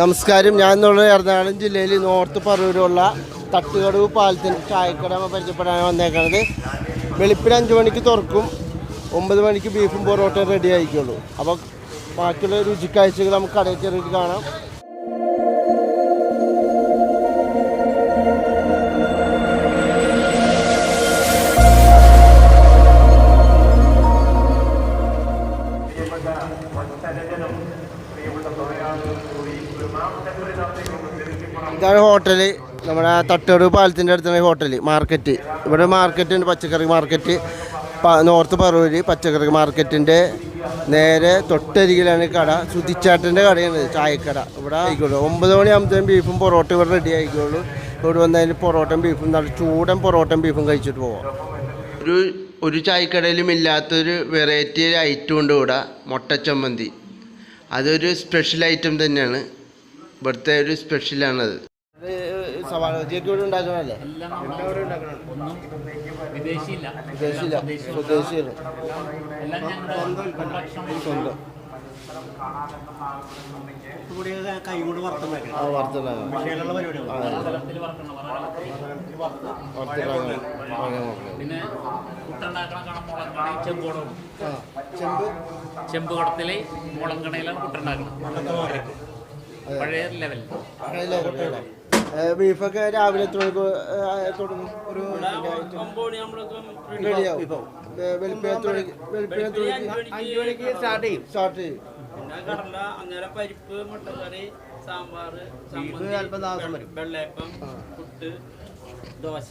നമസ്കാരം. ഞാൻ ഇന്നുള്ള എറണാകുളം ജില്ലയിൽ നോർത്ത് പറൂരുള്ള തട്ടുകടവ് പാലത്തിന് ചായക്കട പരിചയപ്പെടാൻ വന്നേക്കുന്നത് വെളുപ്പിന് അഞ്ച് മണിക്ക് തുറക്കും ഒമ്പത് മണിക്ക് ബീഫും പൊറോട്ടയും റെഡി ആയിക്കുള്ളൂ അപ്പോൾ ബാക്കിയുള്ള രുചിക്കാഴ്ചകൾ നമുക്ക് കടയിൽ കയറിയിട്ട് കാണാം. ഇതാണ് ഹോട്ടൽ നമ്മുടെ തട്ടൂർ പാലത്തിന്റെ അടുത്തുള്ള ഹോട്ടൽ മാർക്കറ്റ് ഇവിടെ മാർക്കറ്റ് ഉണ്ട് പച്ചക്കറി മാർക്കറ്റ് നോർത്ത് പറവൂര് പച്ചക്കറി മാർക്കറ്റിന്റെ നേരെ തൊട്ടരികിലാണ് കട. സുതിച്ചാട്ടന്റെ കടയാണ് ചായക്കട. ഇവിടെ ആയിക്കോളൂ ഒമ്പത് മണിയാകുമ്പോഴത്തേക്കും ബീഫും പൊറോട്ട ഇവിടെ റെഡി ആയിക്കോളൂ. ഇവിടെ വന്നതിന് പൊറോട്ടയും ബീഫും നല്ല ചൂടൻ പൊറോട്ടയും ബീഫും കഴിച്ചിട്ട് പോവാം. ഒരു ഒരു ചായക്കടയിലും ഇല്ലാത്തൊരു വെറൈറ്റി ഐറ്റം ഉണ്ട് ഇവിടെ മുട്ട ചമ്മന്തി. അതൊരു സ്പെഷ്യൽ ഐറ്റം തന്നെയാണ്. ഇവിടുത്തെ ഒരു സ്പെഷ്യലാണത് സവാള ഇവിടെ ഉണ്ടാക്കണല്ലേ ഒന്നും വിദേശിയില്ല. സ്വന്തം. പിന്നെ ചെമ്പോടും. ചെമ്പ്? ചെമ്പ് കടത്തിൽ മുളങ്കണയിലാണ് കുട്ടുണ്ടാക്കണം പഴയ ലെവൽ അതിലെ കൊട്ടയുടെ. ബീഫൊക്കെ രാവിലെ എത്ര മണിക്ക് തുടങ്ങും? ഒരു റെഡിയാവും ഏ, വെളുപ്പിന് എത്ര മണിക്ക് വെളുപ്പിന് എത്ര മണിക്ക്? സ്റ്റാർട്ട് ചെയ്യും. സ്റ്റാർട്ട് ചെയ്യും. പിന്നെ കടല അന്നേരം പരിപ്പ് മുട്ടക്കറി സാമ്പാർ ബീഫ് അല്പം താമസം വരും. വെള്ളയപ്പം പുട്ട് ദോശ.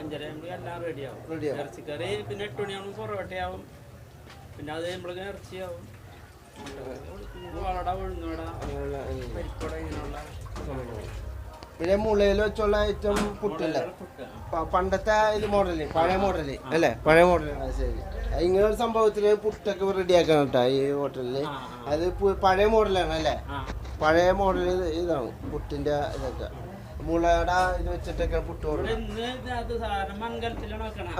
അഞ്ചര എല്ലാം റെഡിയാവും റെഡിയാവും. ഇറച്ചിക്കറി പിന്നെ എട്ട് മണിയാകുമ്പോൾ പൊറോട്ടയാവും. പിന്നെ അത് നമ്മളിങ്ങനെ ഇറച്ചിയാവും. വളട ഉഴുന്നുവട പരിപ്പട ഇങ്ങനെയുള്ള പിന്നെ മുളയിൽ വെച്ചുള്ള ഏറ്റവും പുട്ടില്ല? പണ്ടത്തെ ഇത് മോഡൽ പഴയ മോഡൽ അല്ലേ? പഴയ മോഡൽ. ശരി. ഇങ്ങനെ ഒരു സംഭവത്തിൽ പുട്ടൊക്കെ റെഡിയാക്കണം കേട്ടോ ഈ ഹോട്ടലിൽ. അത് പഴയ മോഡലാണ് അല്ലേ? പഴയ മോഡൽ ഇതാണ് പുട്ടിന്റെ ഇതൊക്കെ. മുളയുടെ ഇത് വെച്ചിട്ടൊക്കെ പുട്ട്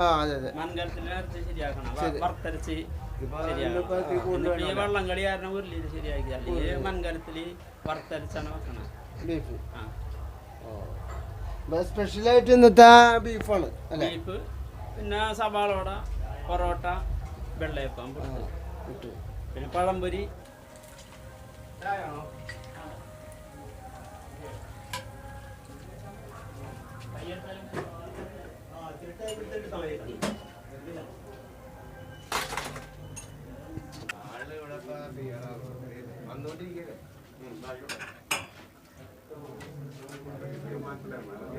ആ അതെ അതെ. മൺകലത്തിലാണ് ശരിയാക്കണം. വ- ശരി. വറുത്തരച്ച് ശരിയാക്കണം. ഈ കൂടുതൽ ഇന്നിപ്പോ ഈ വള്ളം കളി കാരണം ഉരുളിയിൽ ശരിയാക്കി അല്ലെങ്കിൽ മൺകലത്തിൽ വറുത്തരച്ചാണ് വെക്കണം. ബീഫ്. ആ. സ്പെഷ്യലായിട്ട് ഇന്നത്തെ ബീഫാണ് അല്ലേ? ബീഫ് പിന്നെ സവാളോട പൊറോട്ട വെള്ളയപ്പം ആ, പഴംപൊരി പുട്ട് പിന്നെ പഴംപൊരി.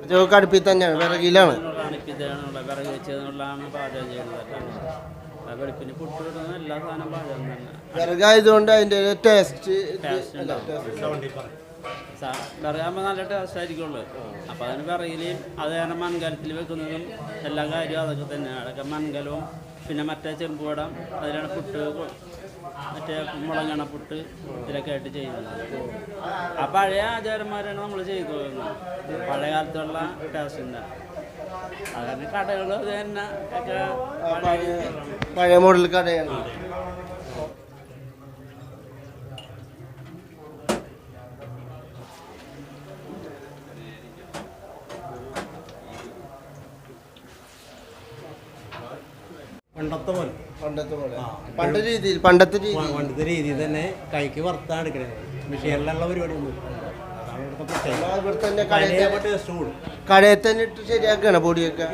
ഇതൊക്കെ അടുപ്പിൽ തന്നെയാണ് വിറകിലാണ്. വിറക് വെച്ചതെന്നുള്ളതാണ് പാചകം ചെയ്യുന്നത് ആ വെളുപ്പിന് പുട്ട് കിട്ടുന്ന എല്ലാ സാധനം പാചകം തന്നെ. വിറകായതുകൊണ്ട് അതിന്റെ ടേസ്റ്റ് ടേസ്റ്റ് ഉണ്ടാവും. വിറകാകുമ്പോൾ നല്ല ടേസ്റ്റ് ആയിരിക്കുള്ളൂ. അപ്പോൾ അതിന് വിറകിൽ അത് കാരണം മൺകലത്തിൽ വെക്കുന്നതും എല്ലാ കാര്യവും അതൊക്കെ തന്നെയാണ്. അതൊക്കെ മൺകലവും പിന്നെ മറ്റേ ചെമ്പുവടം അതിലാണ് പുട്ട് മറ്റേ മുളങ്ങണ പുട്ട് ഇതിലൊക്കെ ആയിട്ട് ചെയ്യുന്നത്. ആ പഴയ ആചാരന്മാരാണ് നമ്മൾ ചെയ്തുകൊള്ളുന്നത് പഴയ കാലത്തുള്ള ടേസ്റ്റിന്റെ അതുകാരണം കടകൾ അത് തന്നെ ഒക്കെ പഴയ മോഡൽ കടയാണ്. പണ്ടത്തെ പോലെ. പണ്ടത്തെ പോലെ. പണ്ട് രീതിയിൽ പണ്ടത്തെ രീതിയിൽ. പണ്ടത്തെ രീതിയിൽ തന്നെ കൈക്ക് വർത്താൻ എടുക്കണത്. മെഷീനിലുള്ള പരിപാടിയൊന്നും കടയിൽ തന്നെ ഇട്ട് ശരിയാക്കാണ് പൊടിയൊക്കെ.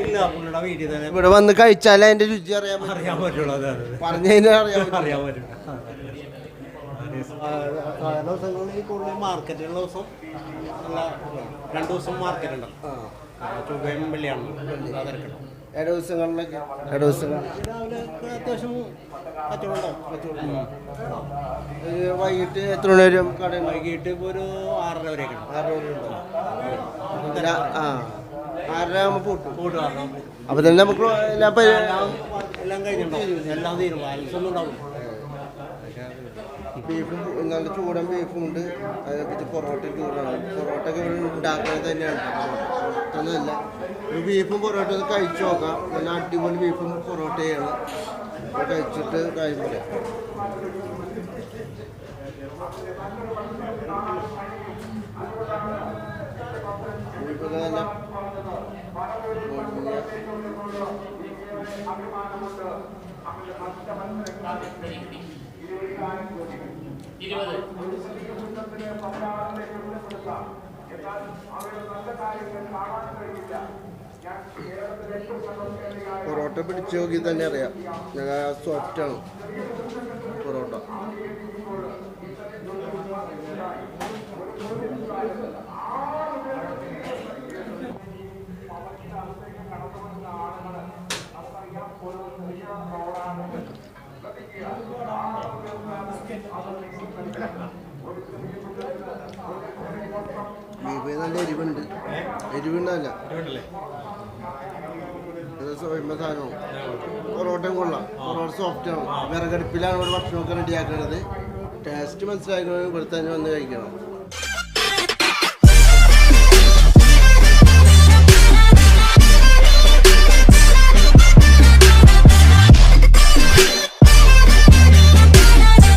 ഇവിടെ വന്ന് കഴിച്ചാലേ അതിന്റെ രുചി അറിയാൻ അറിയാൻ പറ്റുള്ളൂ പറഞ്ഞു കഴിഞ്ഞാൽ അറിയാൻ പറ്റും. അറിയാൻ പറ്റും. സാധാരണ ദിവസങ്ങളിൽ കൂടുതൽ മാർക്കറ്റുള്ള ദിവസം നല്ല രണ്ട് ദിവസം മാർക്കറ്റ് ഉണ്ടാവും ചൊവ്വയും വെള്ളിയാണ്. ഇട ദിവസങ്ങളിലൊക്കെ ഇട അത്യാവശ്യം വൈകിട്ട് എത്ര മണി വരും കട വൈകിട്ട് ഇപ്പോൾ ഒരു ആറര വരെയൊക്കെ ഉണ്ട്. വരെ ഉണ്ടാവും ആ ആറര ആകുമ്പോൾ പൂട്ടും. കൂട്ട് കാരണം അപ്പൊ തന്നെ നമുക്ക് എല്ലാ കഴിഞ്ഞിട്ടുണ്ടാവും എല്ലാം തീരും ബീഫും നല്ല ചൂടൻ ബീഫും ഉണ്ട്. അതിനെപ്പറ്റി പൊറോട്ട ചൂടാണ് പൊറോട്ട ഒക്കെ ഇവിടെ ഉണ്ടാക്കുന്നത് തന്നെയാണ്. ഒരു ബീഫും പൊറോട്ട ഒന്ന് കഴിച്ചു നോക്കാം. നല്ല അടിപൊളി ബീഫും പൊറോട്ടയാണ്. കഴിച്ചിട്ട് കാര്യം പറയാം. അവരുടെ നല്ല കോഴിമുഞ്ഞ ഇരുപത്. പൊറോട്ട പിടിച്ചു നോക്കി തന്നെ അറിയാം. ഞങ്ങൾ സോഫ്റ്റാണ് പൊറോട്ട. ബീഫ് നല്ല എരിവുണ്ട്. എരിവുണ്ടല്ല? സ്വയം സാധനമാണ്. പൊറോട്ടയും കൊള്ളാം. പൊറോട്ട സോഫ്റ്റ് ആണ്. വിറകടുപ്പിലാണ് ഇവിടെ ഭക്ഷണമൊക്കെ റെഡിയാക്കുന്നത് ടേസ്റ്റ് മനസ്സിലാക്കുന്നത് ഇവിടെ തന്നെ വന്ന് കഴിക്കണം.